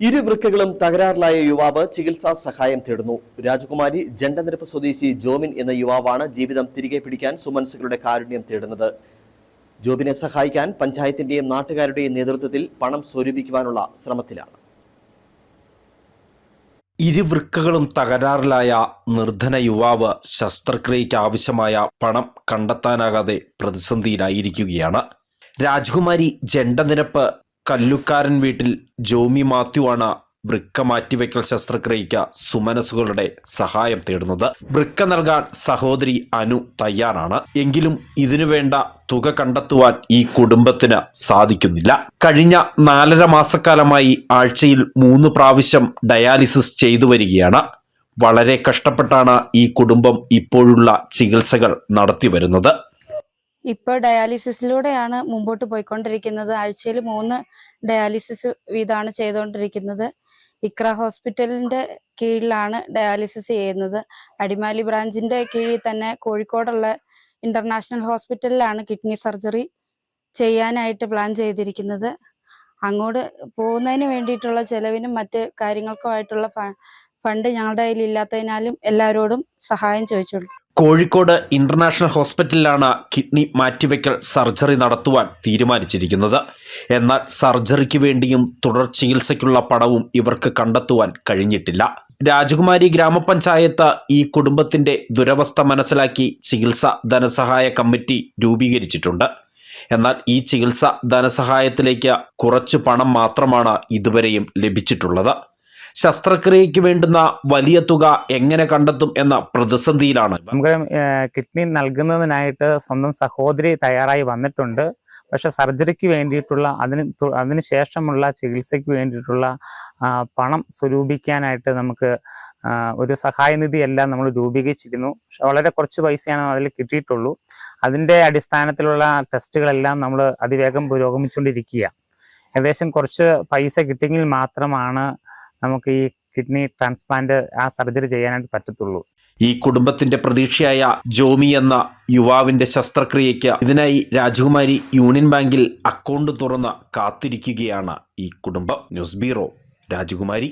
ഇരു വൃക്കകളും തകരാറിലായ യുവാവ് ചികിത്സാ സഹായം തേടുന്നു. രാജകുമാരി ജണ്ടനിരപ്പ് സ്വദേശി ജോമിൻ എന്ന യുവാവാണ് ജീവിതം തിരികെ പിടിക്കാൻ സുമൻസുകളുടെ കാരുണ്യം തേടുന്നത്. ജോബിനെ സഹായിക്കാൻ പഞ്ചായത്തിന്റെയും നാട്ടുകാരുടെയും നേതൃത്വത്തിൽ പണം സ്വരൂപിക്കുവാനുള്ള ശ്രമത്തിലാണ്. ഇരുവൃക്കകളും തകരാറിലായ നിർധന യുവാവ് ശസ്ത്രക്രിയയ്ക്ക് ആവശ്യമായ പണം കണ്ടെത്താനാകാതെ പ്രതിസന്ധിയിലായിരിക്കുകയാണ്. രാജകുമാരി ജണ്ടനിരപ്പ് കല്ലുക്കാരൻ വീട്ടിൽ ജോമി മാത്യുവാണ് വൃക്ക മാറ്റിവെക്കൽ ശസ്ത്രക്രിയയ്ക്ക് സുമനസുകളുടെ സഹായം തേടുന്നത്. വൃക്ക നൽകാൻ സഹോദരി അനു തയ്യാറാണ്. എങ്കിലും ഇതിനുവേണ്ട തുക കണ്ടെത്തുവാൻ ഈ കുടുംബത്തിന് സാധിക്കുന്നില്ല. കഴിഞ്ഞ നാലര മാസക്കാലമായി ആഴ്ചയിൽ മൂന്ന് പ്രാവശ്യം ഡയാലിസിസ് ചെയ്തു വരികയാണ്. വളരെ കഷ്ടപ്പെട്ടാണ് ഈ കുടുംബം ഇപ്പോഴുള്ള ചികിത്സകൾ നടത്തി വരുന്നത്. ഇപ്പോൾ ഡയാലിസിസിലൂടെയാണ് മുമ്പോട്ട് പോയിക്കൊണ്ടിരിക്കുന്നത്. ആഴ്ചയിൽ മൂന്ന് ഡയാലിസിസ് വീതമാണ് ചെയ്തുകൊണ്ടിരിക്കുന്നത്. ഇക്ര ഹോസ്പിറ്റലിന്റെ കീഴിലാണ് ഡയാലിസിസ് ചെയ്യുന്നത്. അടിമാലി ബ്രാഞ്ചിന്റെ കീഴിൽ തന്നെ കോഴിക്കോടുള്ള ഇന്റർനാഷണൽ ഹോസ്പിറ്റലിലാണ് കിഡ്നി സർജറി ചെയ്യാനായിട്ട് പ്ലാൻ ചെയ്തിരിക്കുന്നത്. അങ്ങോട്ട് പോകുന്നതിന് വേണ്ടിയിട്ടുള്ള ചെലവിനും മറ്റ് കാര്യങ്ങൾക്കുമായിട്ടുള്ള ഫണ്ട് ഞങ്ങളുടെ കയ്യിൽ ഇല്ലാത്തതിനാലും എല്ലാവരോടും സഹായം ചോദിച്ചുള്ളൂ കോഴിക്കോട് ഇന്റർനാഷണൽ ഹോസ്പിറ്റലിലാണ് കിഡ്നി മാറ്റിവെക്കൽ സർജറി നടത്തുവാൻ തീരുമാനിച്ചിരിക്കുന്നത്. എന്നാൽ സർജറിക്ക് വേണ്ടിയും തുടർ ചികിത്സയ്ക്കുള്ള പണവും ഇവർക്ക് കണ്ടെത്തുവാൻ കഴിഞ്ഞിട്ടില്ല. രാജകുമാരി ഗ്രാമപഞ്ചായത്ത് ഈ കുടുംബത്തിന്റെ ദുരവസ്ഥ മനസ്സിലാക്കി ചികിത്സ ധനസഹായ കമ്മിറ്റി രൂപീകരിച്ചിട്ടുണ്ട്. എന്നാൽ ഈ ചികിത്സ ധനസഹായത്തിലേക്ക് കുറച്ച് പണം മാത്രമാണ് ഇതുവരെയും ലഭിച്ചിട്ടുള്ളത്. ശസ്ത്രക്രിയയ്ക്ക് വേണ്ടുന്ന വലിയ തുക എങ്ങനെ കണ്ടെത്തും എന്ന പ്രതിസന്ധിയിലാണ്. നമുക്ക് കിഡ്നി നൽകുന്നതിനായിട്ട് സ്വന്തം സഹോദരി തയ്യാറായി വന്നിട്ടുണ്ട്. പക്ഷെ സർജറിക്ക് വേണ്ടിയിട്ടുള്ള അതിന് അതിന് ശേഷമുള്ള ചികിത്സയ്ക്ക് വേണ്ടിയിട്ടുള്ള പണം സ്വരൂപിക്കാനായിട്ട് നമുക്ക് ഒരു സഹായനിധി എല്ലാം നമ്മൾ രൂപീകരിച്ചിരുന്നു പക്ഷെ വളരെ കുറച്ച് പൈസയാണ് അതിൽ കിട്ടിയിട്ടുള്ളൂ. അതിന്റെ അടിസ്ഥാനത്തിലുള്ള ടെസ്റ്റുകളെല്ലാം നമ്മൾ അതിവേഗം പുരോഗമിച്ചുകൊണ്ടിരിക്കുക ഏകദേശം കുറച്ച് പൈസ കിട്ടിയെങ്കിൽ മാത്രമാണ് നമുക്ക് ഈ കിഡ്നി ട്രാൻസ്പ്ലാന്റ് ആ സർജറി ചെയ്യാനായിട്ട് പറ്റത്തുള്ളൂ. ഈ കുടുംബത്തിന്റെ പ്രതീക്ഷയായ ജോമി എന്ന യുവാവിന്റെ ശസ്ത്രക്രിയയ്ക്ക് ഇതിനായി രാജകുമാരി യൂണിയൻ ബാങ്കിൽ അക്കൗണ്ട് തുറന്ന് കാത്തിരിക്കുകയാണ് ഈ കുടുംബം. ന്യൂസ് ബ്യൂറോ രാജകുമാരി.